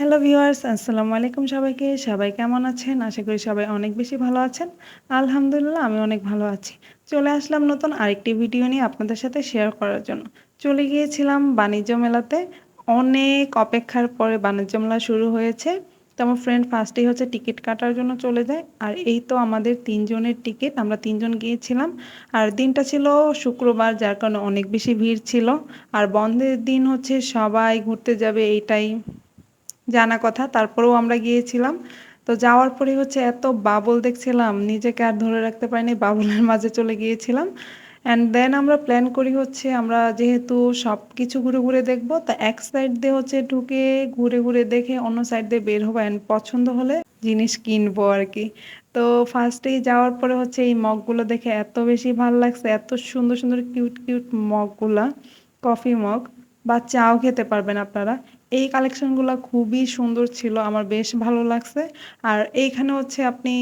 Hello viewers আসসালামু আলাইকুম সবাইকে। সবাই কেমন আছেন? আশা করি সবাই অনেক বেশি ভালো আছেন। আলহামদুলিল্লাহ, আমি অনেক ভালো আছি। চলে আসলাম নতুন আরেকটি ভিডিও নিয়ে আপনাদের সাথে শেয়ার করার জন্য। চলে গিয়েছিলাম বাণিজ্য মেলাতে। অনেক অপেক্ষার পরে বাণিজ্য মেলা শুরু হয়েছে। তো আমার ফ্রেন্ড ফার্স্টেই হচ্ছে টিকিট কাটার জন্য চলে যায়। আর এই তো আমাদের তিনজনের টিকিট আমরা তিনজন গিয়েছিলাম। আর দিনটা ছিল শুক্রবার, যার কারণে অনেক বেশি ভিড় ছিল। আর বন্ধের দিন হচ্ছে সবাই ঘুরতে যাবে এইটাই জানা কথা, তারপরেও আমরা গিয়েছিলাম। তো যাওয়ার পরে হচ্ছে এত বাবল দেখছিলাম, নিজেকে আর ধরে রাখতে পারিনি বাবলের মাঝে চলে গিয়েছিলাম। অ্যান্ড দেন আমরা প্ল্যান করি হচ্ছে আমরা যেহেতু সব কিছু ঘুরে ঘুরে দেখব, তা এক সাইড দিয়ে হচ্ছে ঢুকে ঘুরে ঘুরে দেখে অন্য সাইড দিয়ে বের হব অ্যান্ড পছন্দ হলে জিনিস কিনবো আর কি। তো ফার্স্টেই যাওয়ার পরে হচ্ছে এই মগগুলো দেখে এত বেশি ভালো লাগছে, এত সুন্দর সুন্দর কিউট কিউট মগগুলা কফি মগ। বা চাও খেতে পারবেন আপনারা। এই কালেকশনগুলো খুবই সুন্দর ছিল, আমার বেশ ভালো লাগছে। আর এইখানে হচ্ছে আপনি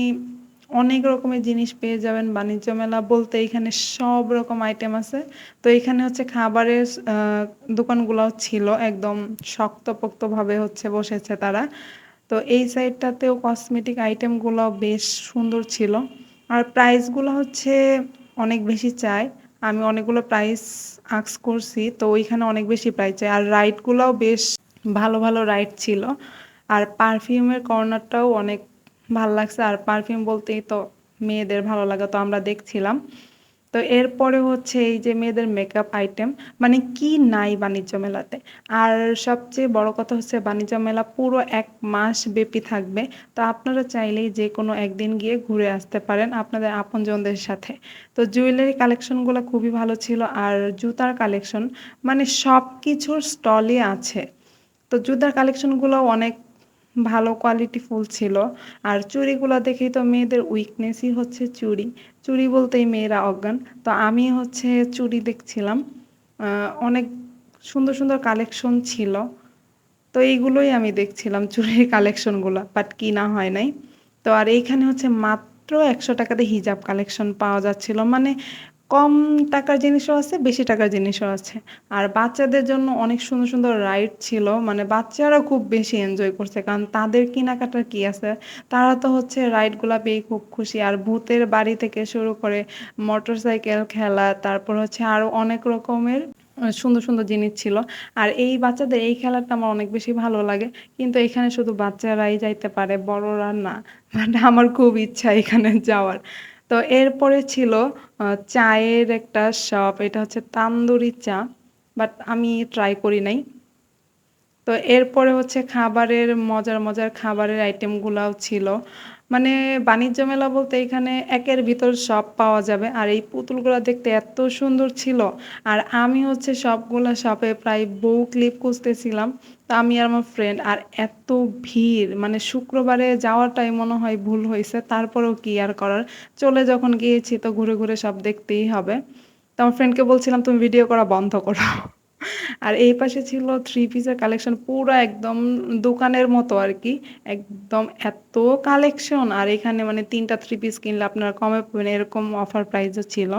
অনেক রকমের জিনিস পেয়ে যাবেন, বাণিজ্য মেলা বলতে এখানে সব রকম আইটেম আছে। তো এখানে হচ্ছে খাবারের দোকানগুলোও ছিল, একদম শক্তপোক্তভাবে হচ্ছে বসেছে তারা। তো এই সাইডটাতেও কসমেটিক আইটেমগুলো বেশ সুন্দর ছিল। আর প্রাইসগুলো হচ্ছে অনেক বেশি চায় আমি অনেকগুলো প্রাইস আক্স করছি, তো ওইখানে অনেক বেশি প্রাইস চাই। আর রাইডগুলোও বেশ ভালো ভালো রাইড ছিল। আর পারফিউমের কর্নারটাও অনেক ভালো লাগছে। আর পারফিউম বলতেই তো মেয়েদের ভালো লাগা তো আমরা দেখছিলাম। তো এরপরে হচ্ছে এই যে মেয়েদের মেকআপ আইটেম মানে কি নাই বাণিজ্য মেলাতে? আর সবচেয়ে বড় কথা হচ্ছে বাণিজ্য মেলা পুরো এক মাস ব্যাপী থাকবে। তো আপনারা চাইলেই যে কোনো একদিন গিয়ে ঘুরে আসতে পারেন আপনাদের আপনজনদের সাথে। তো জুয়েলারি কালেকশনগুলো খুবই ভালো ছিল। আর জুতার কালেকশন মানে সব কিছুর স্টলই আছে। তো জুতার কালেকশনগুলো অনেক ভালো কোয়ালিটি ফুল ছিল। আর চুড়িগুলো দেখেই তো মেয়েদের উইকনেসই হচ্ছে চুড়ি। চুড়ি বলতেই মেয়েরা অজ্ঞান। তো আমি হচ্ছে চুড়ি দেখছিলাম। অনেক সুন্দর সুন্দর কালেকশন ছিল। তো এইগুলোই আমি দেখছিলাম চুড়ির কালেকশনগুলো বাট কিনা হয় নাই। তো আর এইখানে হচ্ছে মাত্র একশো টাকাতে হিজাব কালেকশন পাওয়া যাচ্ছিল। মানে কম টাকার জিনিসও আছে, বেশি টাকার জিনিসও আছে। আর বাচ্চাদের জন্য অনেক সুন্দর সুন্দর রাইড ছিল মানে বাচ্চারা খুব বেশি এনজয় করছে, কারণ তাদের কেনাকাটার কি আছে? তারা তো হচ্ছে রাইডগুলা পেয়ে খুব খুশি। আর ভূতের বাড়ি থেকে শুরু করে মোটর সাইকেল খেলা, তারপর হচ্ছে আরও অনেক রকমের সুন্দর সুন্দর জিনিস ছিল। আর এই বাচ্চাদের এই খেলাটা আমার অনেক বেশি ভালো লাগে। কিন্তু এখানে শুধু বাচ্চারাই যাইতে পারে, বড়রা না। মানে আমার খুব ইচ্ছা এখানে যাওয়ার। তো এরপরে ছিল চায়ের একটা শপ এটা হচ্ছে তান্দুরি চা বাট আমি ট্রাই করি নাই। তো এরপরে হচ্ছে খাবারের, মজার মজার খাবারের আইটেমগুলাও ছিল। মানে বাণিজ্য মেলা বলতে এখানে একের ভিতর সব পাওয়া যাবে। আর এই পুতুলগুলো দেখতে এত সুন্দর ছিল। আর আমি হচ্ছে সবগুলো শপে প্রায় বউ ক্লিপ খুঁজতেছিলাম। তো আমি আর আমার ফ্রেন্ড আর এত ভিড়। মানে শুক্রবারে যাওয়াটাই মনে হয় ভুল হয়েছে। তারপরেও কি আর করার? চলে যখন গিয়েছি তো ঘুরে ঘুরে সব দেখতেই হবে। তো আমার ফ্রেন্ডকে বলছিলাম, তুমি ভিডিও করা বন্ধ করো। আর এই পাশে ছিল থ্রি পিসের কালেকশন পুরো একদম দোকানের মতো আর কি। একদম এত কালেকশন আর এখানে মানে তিনটা থ্রি পিস কিনলে আপনারা কমে পাবেন এরকম অফার প্রাইসও ছিল।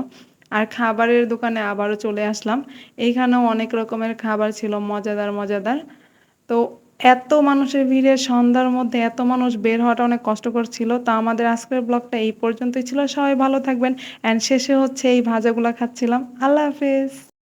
আর খাবারের দোকানে আবারও চলে আসলাম। এইখানেও অনেক রকমের খাবার ছিল, মজাদার মজাদার। তো এত মানুষের ভিড়ে, সন্ধ্যার মধ্যে এত মানুষ বের হওয়াটা অনেক কষ্টকর ছিল। তা আমাদের আজকের ব্লগটা এই পর্যন্তই ছিল। সবাই ভালো থাকবেন। অ্যান্ড শেষে হচ্ছে এই ভাজাগুলো খাচ্ছিলাম। আল্লাহ হাফেজ।